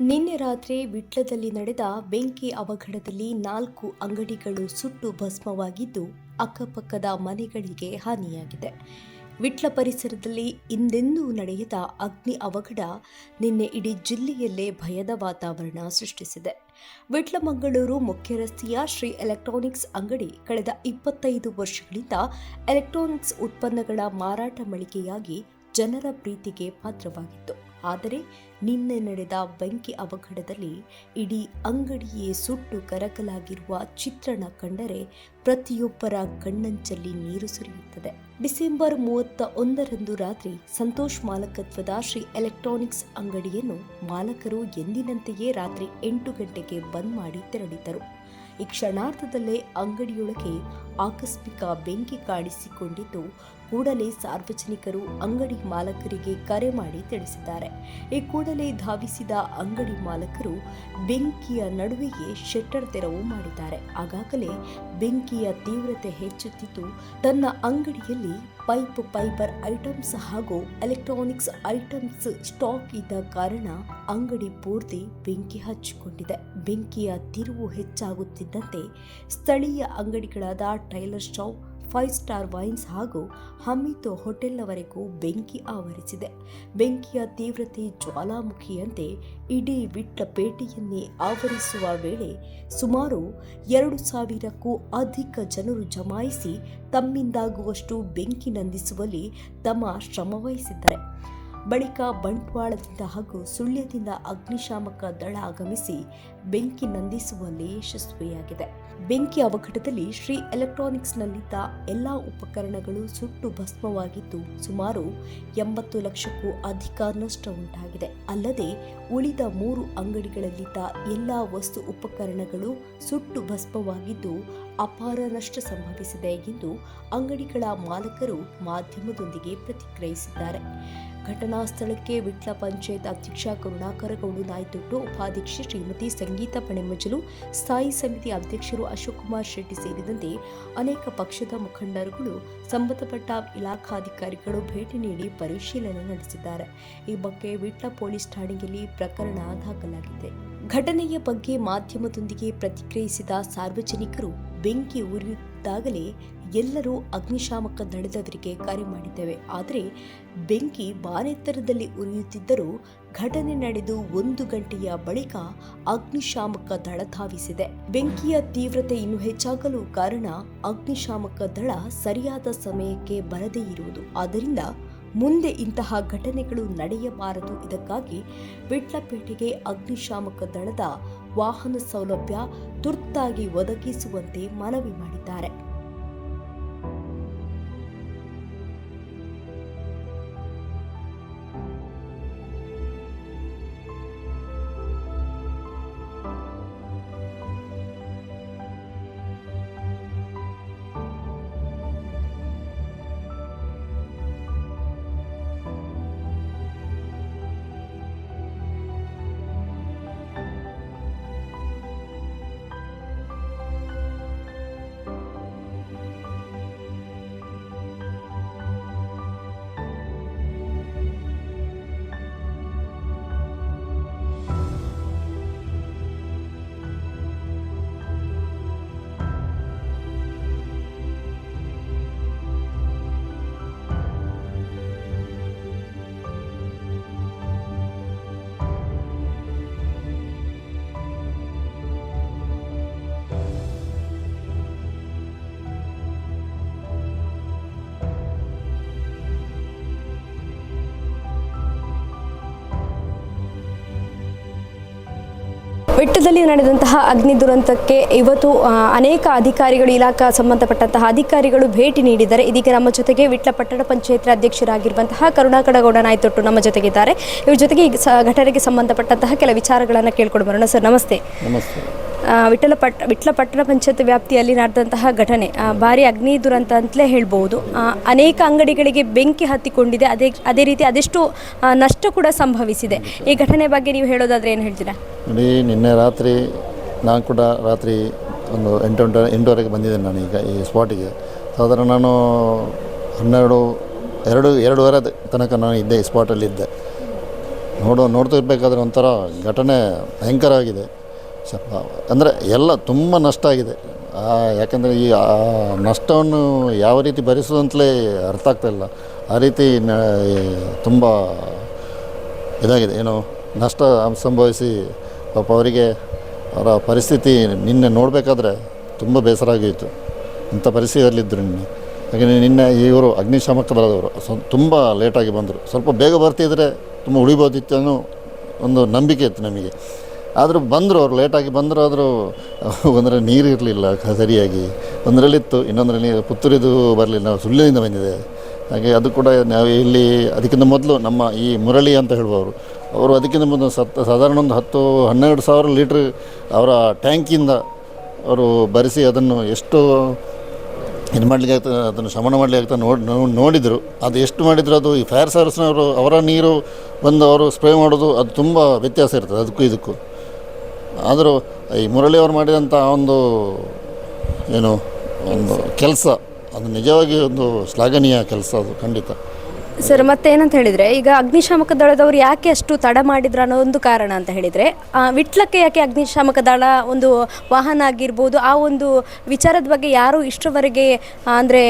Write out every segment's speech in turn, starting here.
ನಿನ್ನೆ ರಾತ್ರಿ ವಿಟ್ಲದಲ್ಲಿ ನಡೆದ ಬೆಂಕಿ ಅವಘಡದಲ್ಲಿ ನಾಲ್ಕು ಅಂಗಡಿಗಳು ಸುಟ್ಟು ಭಸ್ಮವಾಗಿದ್ದು ಅಕ್ಕಪಕ್ಕದ ಮನೆಗಳಿಗೆ ಹಾನಿಯಾಗಿದೆ. ವಿಟ್ಲ ಪರಿಸರದಲ್ಲಿ ಇಂದೆಂದೂ ನಡೆಯದ ಅಗ್ನಿ ಅವಘಡ ನಿನ್ನೆ ಇಡೀ ಜಿಲ್ಲೆಯಲ್ಲೇ ಭಯದ ವಾತಾವರಣ ಸೃಷ್ಟಿಸಿದೆ. ವಿಟ್ಲಮಂಗಳೂರು ಮುಖ್ಯ ರಸ್ತೆಯ ಶ್ರೀ ಎಲೆಕ್ಟ್ರಾನಿಕ್ಸ್ ಅಂಗಡಿ ಕಳೆದ ಇಪ್ಪತ್ತೈದು ವರ್ಷಗಳಿಂದ ಎಲೆಕ್ಟ್ರಾನಿಕ್ಸ್ ಉತ್ಪನ್ನಗಳ ಮಾರಾಟ ಮಳಿಗೆಯಾಗಿ ಜನರ ಪ್ರೀತಿಗೆ ಪಾತ್ರವಾಗಿತ್ತು. ಆದರೆ ನಿನ್ನೆ ನಡೆದ ಬೆಂಕಿ ಅವಘಡದಲ್ಲಿ ಇಡೀ ಅಂಗಡಿಯೇ ಸುಟ್ಟು ಕರಕಲಾಗಿರುವ ಚಿತ್ರಣ ಕಂಡರೆ ಪ್ರತಿಯೊಬ್ಬರ ಕಣ್ಣಂಚಲ್ಲಿ ನೀರು ಸುರಿಯುತ್ತದೆ. ಡಿಸೆಂಬರ್ ಮೂವತ್ತ ಒಂದರಂದು ರಾತ್ರಿ ಸಂತೋಷ್ ಮಾಲಕತ್ವದ ಶ್ರೀ ಎಲೆಕ್ಟ್ರಾನಿಕ್ಸ್ ಅಂಗಡಿಯನ್ನು ಮಾಲಕರು ಎಂದಿನಂತೆಯೇ ರಾತ್ರಿ ಎಂಟು ಗಂಟೆಗೆ ಬಂದ್ ಮಾಡಿ ತೆರಳಿದ್ದರು. ಈ ಕ್ಷಣಾರ್ಧದಲ್ಲೇ ಅಂಗಡಿಯೊಳಗೆ ಆಕಸ್ಮಿಕ ಬೆಂಕಿ ಕಾಣಿಸಿಕೊಂಡಿದ್ದು ಕೂಡಲೇ ಸಾರ್ವಜನಿಕರು ಅಂಗಡಿ ಮಾಲಕರಿಗೆ ಕರೆ ಮಾಡಿ ತಿಳಿಸಿದ್ದಾರೆ. ಈ ಕೂಡಲೇ ಧಾವಿಸಿದ ಅಂಗಡಿ ಮಾಲಕರು ಬೆಂಕಿಯ ನಡುವೆಯೇ ಶೆಟ್ಟರ್ ತೆರವು ಮಾಡಿದ್ದಾರೆ. ಆಗಾಗಲೇ ಬೆಂಕಿಯ ತೀವ್ರತೆ ಹೆಚ್ಚುತ್ತಿದ್ದು, ತನ್ನ ಅಂಗಡಿಯಲ್ಲಿ ಪೈಪ್ ಫೈಬರ್ ಐಟಮ್ಸ್ ಹಾಗೂ ಎಲೆಕ್ಟ್ರಾನಿಕ್ಸ್ ಐಟಮ್ಸ್ ಸ್ಟಾಕ್ ಇದ್ದ ಕಾರಣ ಅಂಗಡಿ ಪೂರ್ತಿ ಬೆಂಕಿ ಹಚ್ಚಿಕೊಂಡಿದೆ. ಬೆಂಕಿಯ ತಿರುವು ಹೆಚ್ಚಾಗುತ್ತಿದ್ದಂತೆ ಸ್ಥಳೀಯ ಅಂಗಡಿಗಳಾದ tailor shop five star wines ಹಾಗೂ ಹಮ್ಮಿತೋ ಹೋಟೆಲ್ನವರೆಗೂ ಬೆಂಕಿ ಆವರಿಸಿದೆ. ಬೆಂಕಿಯ ತೀವ್ರತೆ ಜ್ವಾಲಾಮುಖಿಯಂತೆ ಇಡೀ ವಿಟ್ಲಪೇಟೆಯನ್ನೇ ಆವರಿಸುವ ವೇಳೆ ಸುಮಾರು ಎರಡು ಸಾವಿರಕ್ಕೂ ಅಧಿಕ ಜನರು ಜಮಾಯಿಸಿ ತಮ್ಮಿಂದಾಗುವಷ್ಟು ಬೆಂಕಿ ನಂದಿಸುವಲ್ಲಿ ತಮ್ಮ ಶ್ರಮವಹಿಸಿದ್ದಾರೆ. ಬಳಿಕ ಬಂಟ್ವಾಳದಿಂದ ಹಾಗೂ ಸುಳ್ಯದಿಂದ ಅಗ್ನಿಶಾಮಕ ದಳ ಆಗಮಿಸಿ ಬೆಂಕಿ ನಂದಿಸುವಲ್ಲಿ ಯಶಸ್ವಿಯಾಗಿದೆ. ಬೆಂಕಿ ಅವಘಡದಲ್ಲಿ ಶ್ರೀ ಎಲೆಕ್ಟ್ರಾನಿಕ್ಸ್ನಲ್ಲಿದ್ದ ಎಲ್ಲ ಉಪಕರಣಗಳು ಸುಟ್ಟು ಭಸ್ಮವಾಗಿದ್ದು ಸುಮಾರು ಎಂಬತ್ತು ಲಕ್ಷಕ್ಕೂ ಅಧಿಕ ನಷ್ಟ ಉಂಟಾಗಿದೆ ಅಲ್ಲದೆ ಉಳಿದ ಮೂರು ಅಂಗಡಿಗಳಲ್ಲಿದ್ದ ಎಲ್ಲ ವಸ್ತು ಉಪಕರಣಗಳು ಸುಟ್ಟು ಭಸ್ಮವಾಗಿದ್ದು ಅಪಾರ ನಷ್ಟ ಸಂಭವಿಸಿದೆ ಎಂದು ಅಂಗಡಿಗಳ ಮಾಲಕರು ಮಾಧ್ಯಮದೊಂದಿಗೆ ಪ್ರತಿಕ್ರಿಯಿಸಿದ್ದಾರೆ. ಘಟನಾ ಸ್ಥಳಕ್ಕೆ ವಿಟ್ಲ ಪಂಚಾಯತ್ ಅಧ್ಯಕ್ಷ ಕರುಣಾಕರ ಗೌಡ ನಾಯ್ದೊಟ್ಟು ಉಪಾಧ್ಯಕ್ಷೆ ಶ್ರೀಮತಿ ಸಂಗೀತ ಪಣೆಮಜಲು ಸ್ಥಾಯಿ ಸಮಿತಿ ಅಧ್ಯಕ್ಷರು ಅಶೋಕ್ ಕುಮಾರ್ ಶೆಟ್ಟಿ ಸೇರಿದಂತೆ ಅನೇಕ ಪಕ್ಷದ ಮುಖಂಡರುಗಳು, ಸಂಬಂಧಪಟ್ಟ ಇಲಾಖಾಧಿಕಾರಿಗಳು ಭೇಟಿ ನೀಡಿ ಪರಿಶೀಲನೆ ನಡೆಸಿದ್ದಾರೆ. ಈ ಬಗ್ಗೆ ವಿಟ್ಲ ಪೊಲೀಸ್ ಠಾಣೆಯಲ್ಲಿ ಪ್ರಕರಣ ದಾಖಲಾಗಿದೆ. ಘಟನೆಯ ಬಗ್ಗೆ ಮಾಧ್ಯಮದೊಂದಿಗೆ ಪ್ರತಿಕ್ರಿಯಿಸಿದ ಸಾರ್ವಜನಿಕರು ಬೆಂಕಿ ಉರಿಯುತ್ತಾಗಲೇ ಎಲ್ಲರೂ ಅಗ್ನಿಶಾಮಕ ದಳದವರಿಗೆ ಕರೆ ಮಾಡಿದ್ದೇವೆ. ಆದರೆ ಬೆಂಕಿ ಬಾನೆತ್ತರದಲ್ಲಿ ಉರಿಯುತ್ತಿದ್ದರೂ ಘಟನೆ ನಡೆದು ಒಂದು ಗಂಟೆಯ ಬಳಿಕ ಅಗ್ನಿಶಾಮಕ ದಳ ಧಾವಿಸಿದೆ. ಬೆಂಕಿಯ ತೀವ್ರತೆ ಇನ್ನೂ ಹೆಚ್ಚಾಗಲು ಕಾರಣ ಅಗ್ನಿಶಾಮಕ ದಳ ಸರಿಯಾದ ಸಮಯಕ್ಕೆ ಬರದೇ ಇರುವುದು. ಆದ್ದರಿಂದ ಮುಂದೆ ಇಂತಹ ಘಟನೆಗಳು ನಡೆಯಬಾರದು. ಇದಕ್ಕಾಗಿ ವಿಟ್ಲಪೇಟೆಗೆ ಅಗ್ನಿಶಾಮಕ ದಳದ ವಾಹನ ಸೌಲಭ್ಯ ತುರ್ತಾಗಿ ಒದಗಿಸುವಂತೆ ಮನವಿ ಮಾಡಿದ್ದಾರೆ. ಬೆಟ್ಟದಲ್ಲಿ ನಡೆದಂತಹ ಅಗ್ನಿ ದುರಂತಕ್ಕೆ ಇವತ್ತು ಅನೇಕ ಅಧಿಕಾರಿಗಳು, ಇಲಾಖಾ ಸಂಬಂಧಪಟ್ಟಂತಹ ಅಧಿಕಾರಿಗಳು ಭೇಟಿ ನೀಡಿದ್ದಾರೆ. ಇದೀಗ ನಮ್ಮ ಜೊತೆಗೆ ವಿಟ್ಲ ಪಟ್ಟಣ ಪಂಚಾಯತ್ ಅಧ್ಯಕ್ಷರಾಗಿರುವಂತಹ ಕರುಣಾಕಡಗೌಡ ನಾಯ್ತೊಟ್ಟು ನಮ್ಮ ಜೊತೆಗಿದ್ದಾರೆ. ಇವ್ರ ಜೊತೆಗೆ ಈ ಘಟನೆಗೆ ಸಂಬಂಧಪಟ್ಟಂತಹ ಕೆಲ ವಿಚಾರಗಳನ್ನು ಕೇಳ್ಕೊಂಡು ಬರೋಣ. ಸರ್, ನಮಸ್ತೆ. ನಮಸ್ತೆ. ವಿಠಲ ಪಟ್, ವಿಠಲ ಪಟ್ಟಣ ಪಂಚಾಯತ್ ವ್ಯಾಪ್ತಿಯಲ್ಲಿ ನಡೆದಂತಹ ಘಟನೆ ಭಾರಿ ಅಗ್ನಿ ದುರಂತ ಅಂತಲೇ ಹೇಳ್ಬೋದು. ಅನೇಕ ಅಂಗಡಿಗಳಿಗೆ ಬೆಂಕಿ ಹತ್ತಿಕೊಂಡಿದೆ. ಅದೇ ಅದೇ ರೀತಿ ಅದೆಷ್ಟು ನಷ್ಟ ಕೂಡ ಸಂಭವಿಸಿದೆ. ಈ ಘಟನೆ ಬಗ್ಗೆ ನೀವು ಹೇಳೋದಾದರೆ ಏನು ಹೇಳ್ತೀರಾ? ನೋಡಿ, ನಿನ್ನೆ ರಾತ್ರಿ ನಾನು ಕೂಡ ರಾತ್ರಿ ಒಂದು ಎಂಟು ಎಂಟು ಎಂಟುವರೆಗೆ ಬಂದಿದ್ದೇನೆ ನಾನು ಈಗ ಈ ಸ್ಪಾಟಿಗೆ ಸಾಧಾರಣ ನಾನು ಹನ್ನೆರಡು, ಎರಡು, ಎರಡೂವರೆ ತನಕ ನಾನು ಇದ್ದೆ ಈ ಸ್ಪಾಟಲ್ಲಿದ್ದೆ ನೋಡೋ ನೋಡ್ತಾ ಇರಬೇಕಾದ್ರೆ ಒಂಥರ ಘಟನೆ ಭಯಂಕರ ಆಗಿದೆ. ಅಂದರೆ ಎಲ್ಲ ತುಂಬ ನಷ್ಟ ಆಗಿದೆ. ಯಾಕಂದರೆ ಈ ನಷ್ಟವನ್ನು ಯಾವ ರೀತಿ ಭರಿಸೋದಂತಲೇ ಅರ್ಥ ಆಗ್ತಾ ಇಲ್ಲ. ಆ ರೀತಿ ನ- ತುಂಬ ಇದಾಗಿದೆ. ಏನು ನಷ್ಟ ಸಂಭವಿಸಿ ಪಾಪ ಅವರಿಗೆ ಅವರ ಪರಿಸ್ಥಿತಿ ನಿನ್ನೆ ನೋಡಬೇಕಾದ್ರೆ ತುಂಬ ಬೇಸರ ಆಗಿತ್ತು ಇಂಥ ಪರಿಸ್ಥಿತಿಯಲ್ಲಿದ್ದರು ನಿನ್ನೆ. ಯಾಕಂದರೆ ನಿನ್ನೆ ಇವರು ಅಗ್ನಿಶಾಮಕ ದಳದವರು ಸ್ವ ತುಂಬ ಲೇಟಾಗಿ ಬಂದರು. ಸ್ವಲ್ಪ ಬೇಗ ಬರ್ತಿದ್ರೆ ತುಂಬ ಉಳಿಬೋದಿತ್ತು ಅನ್ನೋ ಒಂದು ನಂಬಿಕೆ ಇತ್ತು ನಮಗೆ. ಆದರೂ ಬಂದರು, ಅವರು ಲೇಟಾಗಿ ಬಂದರು, ಆದರೂ ಒಂದರಲ್ಲಿ ನೀರು ಇರಲಿಲ್ಲ ಸರಿಯಾಗಿ. ಒಂದರಲ್ಲಿತ್ತು, ಇನ್ನೊಂದರಲ್ಲಿ ಪುತ್ತೂರಿದು ಬರಲಿಲ್ಲ, ನಾವು ಸುಳ್ಳಿನಿಂದ ಬಂದಿದೆ. ಹಾಗೆ ಅದು ಕೂಡ ನಾವು ಇಲ್ಲಿ ಅದಕ್ಕಿಂತ ಮೊದಲು ನಮ್ಮ ಈ ಮುರಳಿ ಅಂತ ಹೇಳುವವರು, ಅವರು ಅದಕ್ಕಿಂತ ಮೊದಲು ಸತ್, ಸಾಧಾರಣ ಒಂದು ಹತ್ತು, ಹನ್ನೆರಡು ಸಾವಿರ ಲೀಟ್ರ್ ಅವರ ಟ್ಯಾಂಕಿಂದ ಅವರು ಬರೆಸಿ ಅದನ್ನು ಎಷ್ಟು ಇದು ಮಾಡಲಿಕ್ಕೆ ಆಗ್ತದೆ ಅದನ್ನು ಶಮನ ಮಾಡಲಿಕ್ಕೆ ಆಗ್ತದೆ ನೋಡಿ ನೋಡಿದರು. ಅದು ಎಷ್ಟು ಮಾಡಿದ್ರು ಅದು ಈ ಫೈರ್ ಸರ್ವಿಸ್ನವರು ಅವರ ನೀರು ಬಂದು ಅವರು ಸ್ಪ್ರೇ ಮಾಡೋದು, ಅದು ತುಂಬ ವ್ಯತ್ಯಾಸ ಇರ್ತದೆ, ಅದಕ್ಕೂ ಇದಕ್ಕೂ. ಆದರೂ ಈ ಮುರಳಿಯವರು ಮಾಡಿದಂಥ ಒಂದು ಏನು ಒಂದು ಕೆಲಸ ಅದು ನಿಜವಾಗಿ ಒಂದು ಶ್ಲಾಘನೀಯ ಕೆಲಸ ಅದು ಖಂಡಿತ. ಸರ್ ಮತ್ತೆ ಏನಂತ ಹೇಳಿದ್ರೆ ಈಗ ಅಗ್ನಿಶಾಮಕ ದಳದವರು ಯಾಕೆ ಅಷ್ಟು ತಡ ಮಾಡಿದ್ರು ಅನ್ನೋ ಒಂದು ಕಾರಣ ಅಂತ ಹೇಳಿದ್ರೆ ವಿಟ್ಲಕ್ಕೆ ಯಾಕೆ ಅಗ್ನಿಶಾಮಕ ದಳ ಒಂದು ವಾಹನ ಆಗಿರ್ಬೋದು ಆ ಒಂದು ವಿಚಾರದ ಬಗ್ಗೆ ಯಾರು ಇಷ್ಟರವರೆಗೆ ಅಂದ್ರೆ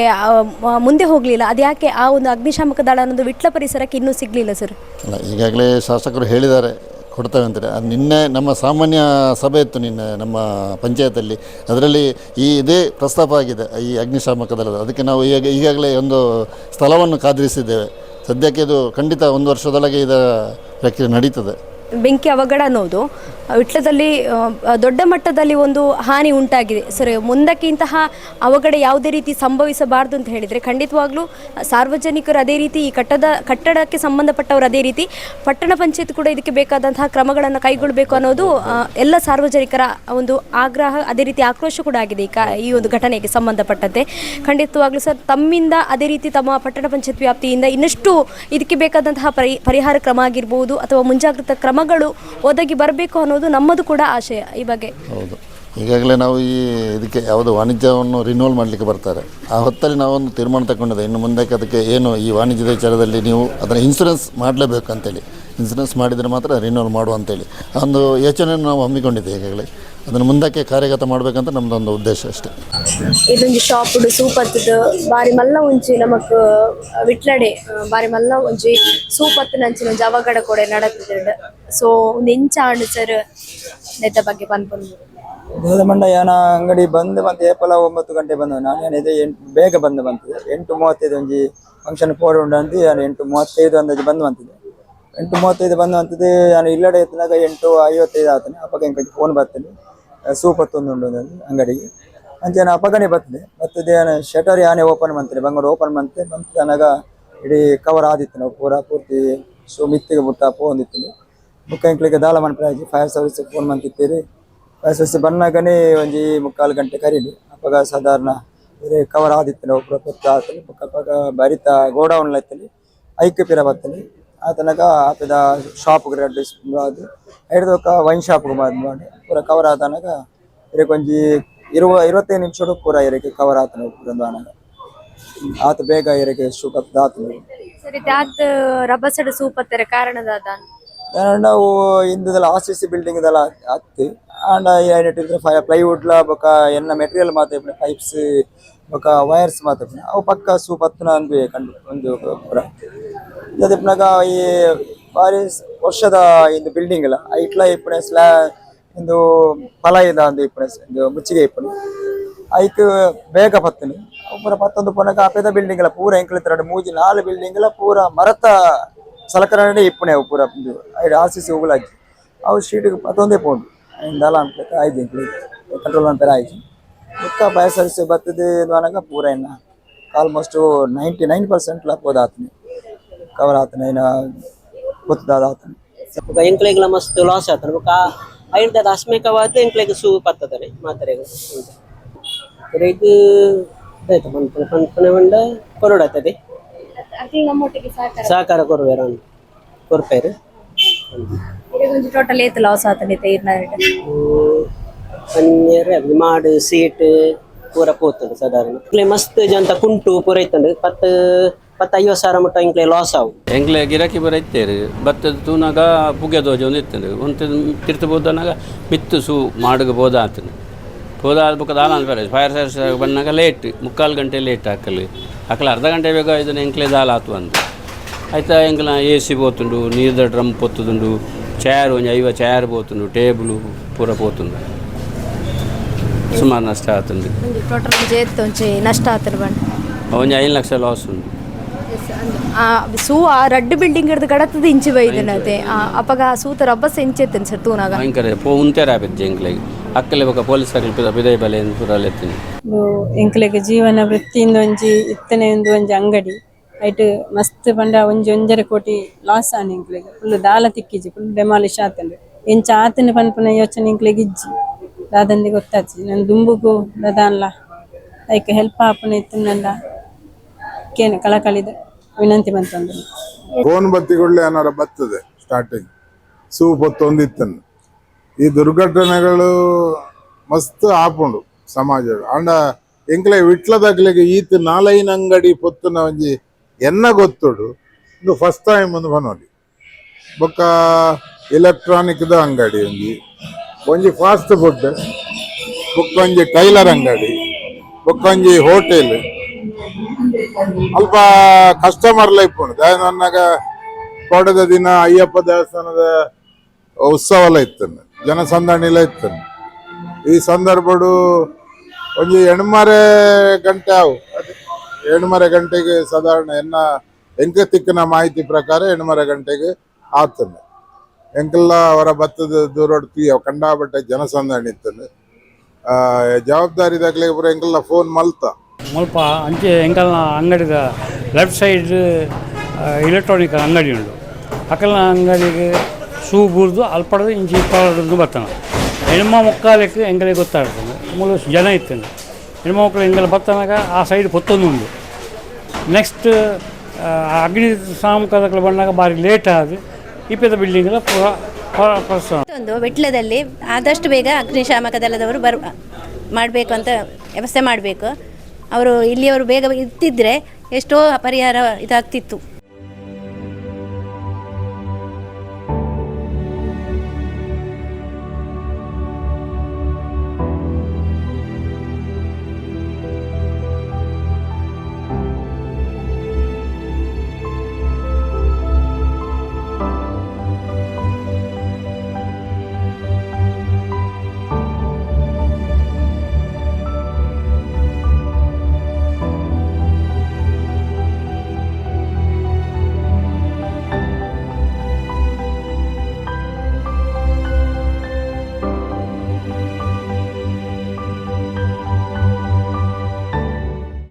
ಮುಂದೆ ಹೋಗಲಿಲ್ಲ ಅದು ಯಾಕೆ ಆ ಒಂದು ಅಗ್ನಿಶಾಮಕ ದಳ ಅನ್ನೋದು ವಿಟ್ಲ ಪರಿಸರಕ್ಕೆ ಇನ್ನೂ ಸಿಗಲಿಲ್ಲ ಸರ್? ಅಲ್ಲ ಈಗಾಗಲೇ ಶಾಸಕರು ಹೇಳಿದ್ದಾರೆ ಕೊಡ್ತೇವೆ ಅಂತಾರೆ. ಅದು ನಿನ್ನೆ ನಮ್ಮ ಸಾಮಾನ್ಯ ಸಭೆ ಇತ್ತು ನಿನ್ನೆ ನಮ್ಮ ಪಂಚಾಯತಲ್ಲಿ ಅದರಲ್ಲಿ ಈ ಇದೇ ಪ್ರಸ್ತಾಪ ಆಗಿದೆ, ಈ ಅಗ್ನಿಶಾಮಕ ಅದಕ್ಕೆ ನಾವು ಈಗ, ಈಗಾಗಲೇ ಒಂದು ಸ್ಥಳವನ್ನು ಕಾದಿರಿಸಿದ್ದೇವೆ ಸದ್ಯಕ್ಕೆ ಇದು ಖಂಡಿತ ಒಂದು ವರ್ಷದೊಳಗೆ ಇದರ ಪ್ರಕ್ರಿಯೆ ನಡೀತದೆ. ಬೆಂಕಿ ಅವಘಡ ಅನ್ನೋದು. ವಿಟ್ಲದಲ್ಲಿ ದೊಡ್ಡ ಮಟ್ಟದಲ್ಲಿ ಒಂದು ಹಾನಿ ಉಂಟಾಗಿದೆ. ಸರ್ ಮುಂದಕ್ಕೆ ಇಂತಹ ಅವಘಡ ಯಾವುದೇ ರೀತಿ ಸಂಭವಿಸಬಾರದು ಅಂತ ಹೇಳಿದರೆ, ಖಂಡಿತವಾಗ್ಲೂ ಸಾರ್ವಜನಿಕರು ಅದೇ ರೀತಿ ಈ ಕಟ್ಟದ, ಕಟ್ಟಡಕ್ಕೆ ಸಂಬಂಧಪಟ್ಟವರು ಅದೇ ರೀತಿ ಪಟ್ಟಣ ಪಂಚಾಯತ್ ಕೂಡ ಇದಕ್ಕೆ ಬೇಕಾದಂತಹ ಕ್ರಮಗಳನ್ನು ಕೈಗೊಳ್ಳಬೇಕು ಅನ್ನೋದು ಎಲ್ಲ ಸಾರ್ವಜನಿಕರ ಒಂದು ಆಗ್ರಹ, ಅದೇ ರೀತಿ ಆಕ್ರೋಶ ಕೂಡ ಆಗಿದೆ ಈ ಈ ಒಂದು ಘಟನೆಗೆ ಸಂಬಂಧಪಟ್ಟಂತೆ. ಖಂಡಿತವಾಗ್ಲೂ ಸರ್, ತಮ್ಮಿಂದ ಅದೇ ರೀತಿ ತಮ್ಮ ಪಟ್ಟಣ ಪಂಚಾಯತ್ ವ್ಯಾಪ್ತಿಯಿಂದ ಇನ್ನಷ್ಟು ಇದಕ್ಕೆ ಬೇಕಾದಂತಹ ಪರಿ, ಪರಿಹಾರ ಕ್ರಮ ಆಗಿರ್ಬೋದು ಅಥವಾ ಮುಂಜಾಗ್ರತಾ ಕ್ರಮಗಳು ಒದಗಿ ಬರಬೇಕು ಅನ್ನೋದು ನಮ್ಮದು ಕೂಡ ಆಶಯ ಈ ಬಗ್ಗೆ. ಹೌದು. ಈಗಾಗಲೇ ನಾವು ಈ ಇದಕ್ಕೆ ಯಾವುದು ವಾಣಿಜ್ಯವನ್ನು ರಿನ್ಯೂವಲ್ ಮಾಡಲಿಕ್ಕೆ ಬರ್ತಾರೆ. ಆ ಹೊತ್ತಲ್ಲಿ ನಾವೊಂದು ತೀರ್ಮಾನ ತಗೊಂಡಿದೆ ಇನ್ನು ಮುಂದಕ್ಕೆ ಅದಕ್ಕೆ ಏನು ಈ ವಾಣಿಜ್ಯದ ವಿಚಾರದಲ್ಲಿ ನೀವು ಅದನ್ನು ಇನ್ಸೂರೆನ್ಸ್ ಮಾಡಲೇಬೇಕು ಅಂತೇಳಿ. ಇನ್ಸೂರೆನ್ಸ್ ಮಾಡಿದರೆ ಮಾತ್ರ ರಿನ್ಯೂವಲ್ ಮಾಡು ಅಂತೇಳಿ. ಆ ಒಂದು ಯೋಚನೆಯನ್ನು ನಾವು ಹಮ್ಮಿಕೊಂಡಿದ್ದೆ ಈಗಾಗಲೇ. ಅದನ್ನು ಮುಂದಕ್ಕೆ ಕಾರ್ಯಗತ ಮಾಡಬೇಕಂತ ನಮ್ದೊಂದು ಉದ್ದೇಶ ಅಷ್ಟೇ. ಇದೊಂದು ಶಾಪ್ ಸೂಪ್ ಹತ್ತದ ಬಾರಿ ಮಲ್ಲ ಒಂಜಿ ನಮಕ್ ವಿಟ್ಲಡೆ ಬಾರಿ ಮಲ್ಲ ಒಂಜಿ ಸೂಪ್ ಹತ್ತಿನ ಅಂಚಿನ ಒಂಜಿ ಅವಘಡ ಕೂಡ ನಡತದೆ ಸೊ ಒಂದು ಇಂಚ ಆಂಡ್ ಸರ್ ನೆತ್ತ ಬಗ್ಗೆ ಬಂದ್ಬಂದು ದೇವಮಂಡ ಯಾನ ಅಂಗಡಿ ಬಂದ್ ಮತ್ತೆ ಏಪಲ ಒಂಬತ್ತು ಗಂಟೆ ಬಂದ ನಾನು ಏನಿದೆ ಎಂಟು ಬೇಗ ಬಂದು ಬಂತು ಎಂಟು ಮೂವತ್ತೈದು ಒಂಜಿ ಫಂಕ್ಷನ್ ಫೋರ್ ಉಂಡು ಅಂತ ನಾನು ಎಂಟು ಮೂವತ್ತೈದು ಅಂದಾಜು ಬಂದು ಬಂತಿದೆ. ಎಂಟು ಮೂವತ್ತೈದು ಬಂದು ಅಂತಿದೆ ನಾನು ಇಲ್ಲಡೆ ಎತ್ತಿನಾಗ ಎಂಟು ಐವತ್ತೈದು ಆತನೆ ಅಪ್ಪಗೆ ಎಂಕಿ ಫೋನ್ ಬರ್ತದೆ. ಸೂಪ್ ಹತ್ತೊಂದು ಉಂಡು ಅಂದದ್ದು ಅಂಗಡಿಗೆ. ಅಂಚೆ ನಾನು ಅಪ್ಪಗನೆ ಬರ್ತದೆ ಮತ್ತು ನಾನು ಶಟರ್ ಯಾನೆ ಓಪನ್ ಮಂತ್ರಿ ಬಂಗಾರ ಓಪನ್ ಮಂತೆ ಬಂತು ನನಗ ಇಡೀ ಕವರ್ ಆದಿತ್ತು ಪೂರ ಪೂರ್ತಿ ಸೊ ಮಿತ್ತಿಗೆ ಬುಟ್ಟ ಪೋಂದಿತ್ತು ಮುಖ ದಾಲ ದಾಳ ಮನ್ಪರಾಜಿ ಫೈರ್ ಸರ್ವಿಸ್ ಫೋನ್ ಮಂತಿತ್ತೀರಿ ಫೈರ್ ಸರ್ವಿಸ್ ಬಂದಾಗನೇ ಒಂಜಿ ಮುಕ್ಕಾಲು ಗಂಟೆ ಕರೀಲಿ, ಅಪಗ ಸಾಧಾರಣ ಬೇರೆ ಕವರ್ ಆದಿತ್ತು, ನಾವು ಪೂರ ಪೊತ್ತ ಆತಲಿ ಬರಿತ ಗೋಡೌನ್ ಐಕ್ಯ ಪಿರ ಬತ್ತಲಿ ಆ ತನಕ ಆತದ ಶಾಪ್ ರೆಡ್ ಅದು. ಹಿಡಿದೋಕ ವೈನ್ ಶಾಪ್ ಮಾಡಿ ಪೂರ ಕವರ್ ಆತನಕ ಇರಕೊಂಜಿ ಇರುವ ಇರುವತ್ತೈದು ನಿಮಿಷ ಪೂರ ಇರಕ್ಕೆ ಕವರ್ ಆತನ ಪೂರ ಆನಗ ಆತ ಬೇಗ ಇರಕ್ಕೆ ಶುಕಪ್ ಆತನ ಸರಿ ದಾತ್ ರಬಸಡ ಸೂಪ್ ಹತ್ತರ ಕಾರಣದಾದ ನಾವು ಇಂದದಲ್ಲ ಆರ್ ಸಿ ಸಿ ಬಿಲ್ಡಿಂಗ್ ಇದೆಲ್ಲ ಹತ್ತಿ. ಆಂಡ ಏನಿಟ್ಟಿದ್ರೆ ಫೈ ಪ್ಲೈವುಡ್ ಲ ಬೊಕ ಎನ್ನ ಮೆಟೀರಿಯಲ್ ಮಾತ ಪೈಪ್ಸ್ ಬೊಕ ವೈರ್ಸ್ ಮಾತ್ರ ಅವು ಪಕ್ಕ ಸೂಪ್ ಹತ್ತನ ಅನ್ಬಿ ಕಂಡು ಒಂದು ಪುರ. ಇಪ್ಪನಾಗ ಈ ಬಾರಿ ವರ್ಷದ ಇಂದು ಬಿಲ್ಡಿಂಗ್ ಅಲ್ಲ. ಐಟ್ಲ ಇಪ್ಪಣೆ ಸ್ಲಾ ಇಂದು ಫಲ ಇದೆ ಒಂದು ಇಪ್ಪಣೆ ಇಂದು ಮುಚ್ಚಿಗೆ ಇಪ್ಪಣೆ ಐಕ್ ಬೇಗ ಪತ್ತನಿ ಪೂರ ಪತ್ತೊಂದು ಪೊನಗ ಅಪೇದ ಬಿಲ್ಡಿಂಗ್ ಅಲ್ಲ, ಪೂರ ಎಂಕ್ಲಿತ್ರ ಮೂಜಿ ನಾಲ್ ಬಿಲ್ಡಿಂಗ್ ಅಲ್ಲ, ಪೂರ ಮರತ ಸಲಕರಣೆ ಇಪ್ಪಣೆ ಅವು ಪೂರ ಇದು ಆರ್ ಸಿ ಸಿ ಉಗುಲಾಜಿ ಅವು ಸ್ಟ್ರೀಟ್ಗೆ ಪತ್ತೊಂದೇ ಪೋಂಡು ಇಂದಲ್ಲ ಅಂತ ಆಯ್ತು ಇಂಕ್ಲಿ ಕಂಟ್ರೋಲ್ ಅಂತಾರೆ ಆಯ್ತು ಮುಕ್ಕ ಫೈರ್ ಸರ್ವಿಸ್ ಬರ್ತದೆ ಪೂರ ಇನ್ನ ಆಲ್ಮೋಸ್ಟ್ ನೈಂಟಿ ನೈನ್ ಪರ್ಸೆಂಟ್ ಆತನೆ ಕವರ್ ಆತನೆ ಇನ್ನ ಗೊತ್ತದಾದ ಆತನೆ ಬೊಕ ಎಂಕ್ಲೆಗ್ಲ ಮಸ್ತ್ ಲಾಸ್ ಆತನ ಬೊಕ ಐರ್ದ ಅಸ್ಮೇಕವಾದ ಎಂಕ್ಲೆಗ್ ಸೂ ಪತ್ತದನೆ ಮಾತ್ರೆಗ್ ಪನ್ಪನೆ ಪನ್ಪನೆ ಮಂಡ ಕೊರಡತ್ತದೆ ನಮ್ಮೊಟ್ಟಿಗೆ ಸಾಕಾರ ಸಹಕಾರ. ಕೊರ್ವೇರ ಕೊರ್ಪೇರು ಇದೊಂದು ಟೋಟಲ್ ಏತ್ ಲಾಸ್ ಅದು ಮಾಡು ಸೀಟ್ ಪೂರ ಪೋತುಂಡು ಸಾಧಾರಣ. ಮಸ್ತ್ ಜಂತ ಕುಂಟು ಪೂರ ಇತ್ತಂಡು ಪತ್ತ ಇಪ್ಪತ್ತು ಐವತ್ತು ಸಾವಿರ ಮುಟ್ಟ ಇಂಕ್ಲೆ ಲಾಸ್ ಆವು ಎಂಗ್ಲೆ ಗಿರಾಕಿ ಬರ ಇತ್ತೇರು ಭತ್ತದ ತೂನಾಗ ಪುಗ್ಗೆ ದೋಜ ಒಂದು ಇತ್ತಂದು ಒಂದು ತಿರ್ತು ಬೋದನಾಗ ಮಿತ್ತು ಸೂ ಮಾಡುಗ ಬೋದ ಆತನು ಬೋದ ಆದ ಬುಕ್ಕದ ಆಲ ಬರ ಫೈರ್ ಸರ್ವಿಸ್ ಬಂದಾಗ ಲೇಟ್ ಮುಕ್ಕಾಲು ಗಂಟೆ ಲೇಟ್ ಹಾಕಲಿ ಹಾಕಲಿ ಅರ್ಧ ಗಂಟೆ ಬೇಗ ಇದನ್ನು ಎಂಕ್ಲೆ ದಾಲ್ ಆತು ಅಂದು ಆಯ್ತಾ ಎಂಕ್ಲ ಎ ಸಿ పోతుండు ನೀರ್ದ ಡ್ರಮ್ పొత్తుతుండు ಚೇರ್ ಒಂಜಿ ಐವ ಚೇರ್ పోతుండు ಟೇಬಲು ಪೂರ పోతుండు ಸುಮಾರು ನಷ್ಟ ಆತುಂಡು ಟೋಟಲ್ ಜೇತ್ ಒಂಚೆ ನಷ್ಟ ಆತನ ಬಂಡ ಒಂಜಿ ಐದು ಲಕ್ಷ ಲಾಸ್ ಉಂಡು ಆ ಸೂ ಆ ರಡ್ಡ್ ಬಿಲ್ಡಿಂಗ್ ഇഞ്ച് ಗಡತದ അപ്പൊ ರಬ್ಬಸ್ ಎಂಚೆತ್ತನ್ ಸರ್ ತೂನಾಗ? ಭಯಂಕರ ಪೋ ಉಂತೆರ ಆಪಿದ್ದು ಎಂಕ್ಲೆಗೆ ಅಕ್ಕಲೆ ಬೊಕ ಪೊಲೀಸರಿಗೆ ಪಿದೈ ಬಲೆ ಇದು ಎಂಕ್ಲೆಗ್ ಜೀವನ ವೃತ್ತಿಯಿಂದ ಒಂಜಿ ಇತ್ತನೆ ಒಂದು ಒಂಜಿ ಅಂಗಡಿ. ಐಟ್ ಮಸ್ತ್ ಪಂಡ ಒಂಜಿ ಒಂಜರೆ ಕೋಟಿ ಲಾಸ್ ಆನ್ ಎಂಕ್ಲೆಗ್. ಫುಲ್ ದಾಲ ತಿಕ್ಕಿಜಿ ಫುಲ್ ಡೆಮಾಲಿಶ್ ಆತಂಡು. ಎಂಚ ಆತನ ಪನ್ಪನ ಯೋಚನೆ ಎಂಕ್ಲೆಗ್ ಇಜ್ಜಿ. ದಾದಂದಿ ಗೊತ್ತಾಚಿ ನನ್ನ ದುಂಬುಗು ದದಾನ್ಲ. Hike help ಆಪನ ಇತ್ತನಲ್ಲ. ಕೇನೆ ಕಳಕಳಿದ. ವಿನಂತಿ ಬಂತಂದ್ರು. ಫೋನ್ ಬತ್ತಿಗೊಳ್ಳೆ ಏನಾರ ಬತ್ತದೆ ಸ್ಟಾರ್ಟಿಂಗ್ ಸೂಪ್ ಹೊತ್ತೊಂದಿತ್ತನ್ನು ಈ ದುರ್ಘಟನೆಗಳು ಮಸ್ತ್ ಆಪುಂಡು ಸಮಾಜ ಅಂಡ ಎಂಕ್ಲೆ ವಿಟ್ಲದಾಗ್ಲಿಗೆ ಈತ ನಾಲೈನ್ ಅಂಗಡಿ ಪೊತ್ತುನ ಒಂಜಿ ಎನ್ನ ಗೊತ್ತುಡು? ಇದು ಫಸ್ಟ್ ಟೈಮ್ ಒಂದು ಬನೋಲಿ. ಬೊಕ್ಕ ದ ಅಂಗಡಿ ಒಂಜಿ. ಒಂಜಿ ಫಾಸ್ಟ್ ಫುಡ್ ಬೊಕ್ಕ ಒಂಜಿ ಟೈಲರ್ ಅಂಗಡಿ, ಬೊಕ್ಕ ಒಂಜಿ ಹೋಟೆಲ್ ಅಲ್ಪ ಕಸ್ಟಮರ್ ಲೈಫ್ ಉಂಟು. ನನ್ನಾಗ ಕೋಡದ ದಿನ ಅಯ್ಯಪ್ಪ ದೇವಸ್ಥಾನದ ಉತ್ಸವಲ ಜನಸಂದಣಿ ಎಲ್ಲ ಇತ್ತು ಈ ಸಂದರ್ಭಡು ಒಂಜಿ ಎಣ್ಮರೆ ಗಂಟೆ ಅವು ಎಣ್ಮರೆ ಗಂಟೆಗೆ ಸಾಧಾರಣ ಎನ್ನ ಎಂಕ ತಿಕ್ಕಿನ ಮಾಹಿತಿ ಪ್ರಕಾರ ಎಣ್ಮರೆ ಗಂಟೆಗೆ ಆತನು ಎಂಕೆಲ್ಲ ಅವರ ಭತ್ತದ ದೂರೊಡ್ತಿ ಕಂಡಾಬಟ್ಟೆ ಜನಸಂದಣಿ ಇತ್ತನು ಜವಾಬ್ದಾರಿ ದಾಖಲೆ ಪೂರ ಎಂಕೆಲ್ಲ ಫೋನ್ ಮಲ್ತ. ಮುಲ್ಪ ಅಂಚೆ ಎಂಕಲ್ನ ಅಂಗಡಿದ ಲೆಫ್ಟ್ ಸೈಡ್ ಎಲೆಕ್ಟ್ರಾನಿಕ್ ಅಂಗಡಿ ಉಂಡು ಅಕಲ್ನ ಅಂಗಡಿಗೆ ಶೂ ಬುರ್ದು ಅಲ್ಪಡದು ಇಂಚಿ ಇಪ್ಪಡದು ಬರ್ತಾನ ಹೆಣ್ಮ ಮುಕ್ಕಾಲಕ್ಕೆ ಎಂಗಲಿಗೆ ಗೊತ್ತಾಗ್ತದೆ. ಮೂಲ ಜನ ಇತ್ತೇನೆ ಹೆಣ್ಮ ಮಕ್ಕಳು ಎಂಗಲ್ ಬರ್ತಾನಾಗ ಆ ಸೈಡ್ ಪೊತ್ತೊಂದು ಉಂಡು ನೆಕ್ಸ್ಟ್ ಅಗ್ನಿ ಸಾಮುಖದಕ್ಕೆ ಬಂದಾಗ ಭಾರಿ ಲೇಟ್ ಆದ ಇಪ್ಪದ ಬಿಲ್ಡಿಂಗ್ ಪೂರ ಒಂದು ವಿಟ್ಲದಲ್ಲಿ ಆದಷ್ಟು ಬೇಗ ಅಗ್ನಿಶಾಮಕ ದಳದವರು ಬರ್, ಮಾಡಬೇಕು ಅಂತ ವ್ಯವಸ್ಥೆ ಮಾಡಬೇಕು. ಅವರು ಇಲ್ಲಿಯವರು ಬೇಗ ಇರ್ತಿದ್ರೆ ಎಷ್ಟೋ ಪರಿಹಾರ ಇದಾಗ್ತಿತ್ತು.